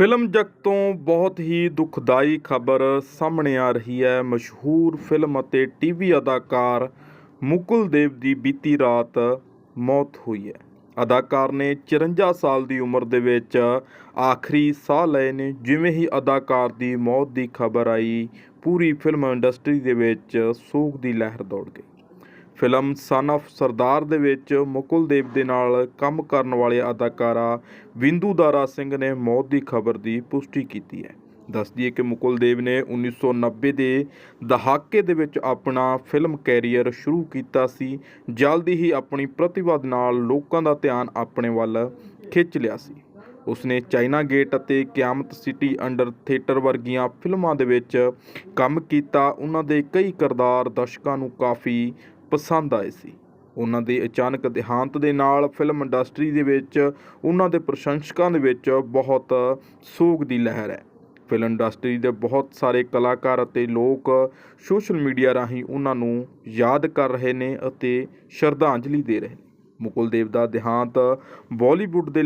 Film ਜਗਤ ਤੋਂ ਬਹੁਤ ਹੀ ਦੁਖਦਾਈ ਖਬਰ ਸਾਹਮਣੇ ਆ ਰਹੀ ਹੈ। ਮਸ਼ਹੂਰ ਫਿਲਮ ਅਤੇ ਟੀਵੀ ਅਦਾਕਾਰ ਮੁਕੁਲ ਦੇਵ ਦੀ ਬੀਤੀ ਰਾਤ ਮੌਤ ਹੋਈ ਹੈ। ਅਦਾਕਾਰ ਨੇ 54 ਸਾਲ ਦੀ ਉਮਰ ਦੇ ਵਿੱਚ ਆਖਰੀ ਸਾਹ ਲਏ ਨੇ। ਜਿਵੇਂ ਹੀ ਅਦਾਕਾਰ ਦੀ ਮੌਤ ਦੀ ਖਬਰ ਆਈ, ਪੂਰੀ ਫਿਲਮ ਇੰਡਸਟਰੀ ਦੇ ਵਿੱਚ ਸੋਗ ਦੀ ਲਹਿਰ ਦੌੜ ਗਈ। ਫਿਲਮ ਸਨ ਆਫ ਸਰਦਾਰ ਦੇ ਵਿੱਚ ਮੁਕੁਲ ਦੇਵ ਦੇ ਨਾਲ ਕੰਮ ਕਰਨ ਵਾਲੇ ਅਦਾਕਾਰਾ ਵਿੰਦੂ ਦਾਰਾ ਸਿੰਘ ਨੇ ਮੌਤ ਦੀ ਖਬਰ ਦੀ ਪੁਸ਼ਟੀ ਕੀਤੀ ਹੈ। ਦੱਸ ਦਈਏ ਕਿ ਮੁਕੁਲ ਦੇਵ ਨੇ 1990 ਦੇ ਦਹਾਕੇ ਦੇ ਵਿੱਚ ਆਪਣਾ ਫਿਲਮ ਕੈਰੀਅਰ ਸ਼ੁਰੂ ਕੀਤਾ ਸੀ। ਜਲਦੀ ਹੀ ਆਪਣੀ ਪ੍ਰਤਿਭਾ ਦੇ ਨਾਲ ਲੋਕਾਂ ਦਾ ਧਿਆਨ ਆਪਣੇ ਵੱਲ ਖਿੱਚ ਲਿਆ ਸੀ। ਉਸਨੇ ਚਾਈਨਾ ਗੇਟ ਅਤੇ ਕਿਆਮਤ ਸਿਟੀ ਅੰਡਰ ਥੀਏਟਰ ਵਰਗੀਆਂ ਫਿਲਮਾਂ ਦੇ ਵਿੱਚ ਕੰਮ ਕੀਤਾ। ਉਹਨਾਂ ਦੇ ਕਈ ਕਿਰਦਾਰ ਦਰਸ਼ਕਾਂ ਨੂੰ ਕਾਫੀ ਪਸੰਦ ਆਏ ਸੀ। ਉਹਨਾਂ ਦੇ ਅਚਾਨਕ ਦੇਹਾਂਤ ਦੇ ਨਾਲ ਫਿਲਮ ਇੰਡਸਟਰੀ ਦੇ ਵਿੱਚ ਉਹਨਾਂ ਦੇ ਪ੍ਰਸ਼ੰਸਕਾਂ ਦੇ ਵਿੱਚ ਬਹੁਤ ਸੋਗ ਦੀ ਲਹਿਰ ਹੈ। ਫਿਲਮ ਇੰਡਸਟਰੀ ਦੇ ਬਹੁਤ ਸਾਰੇ ਕਲਾਕਾਰ ਅਤੇ ਲੋਕ ਸੋਸ਼ਲ ਮੀਡੀਆ ਰਾਹੀਂ ਉਹਨਾਂ ਨੂੰ ਯਾਦ ਕਰ ਰਹੇ ਨੇ ਅਤੇ ਸ਼ਰਧਾਂਜਲੀ ਦੇ ਰਹੇ ਨੇ। ਮੁਕੁਲ ਦੇਵ ਦਾ ਦੇਹਾਂਤ ਬਾਲੀਵੁੱਡ ਦੇ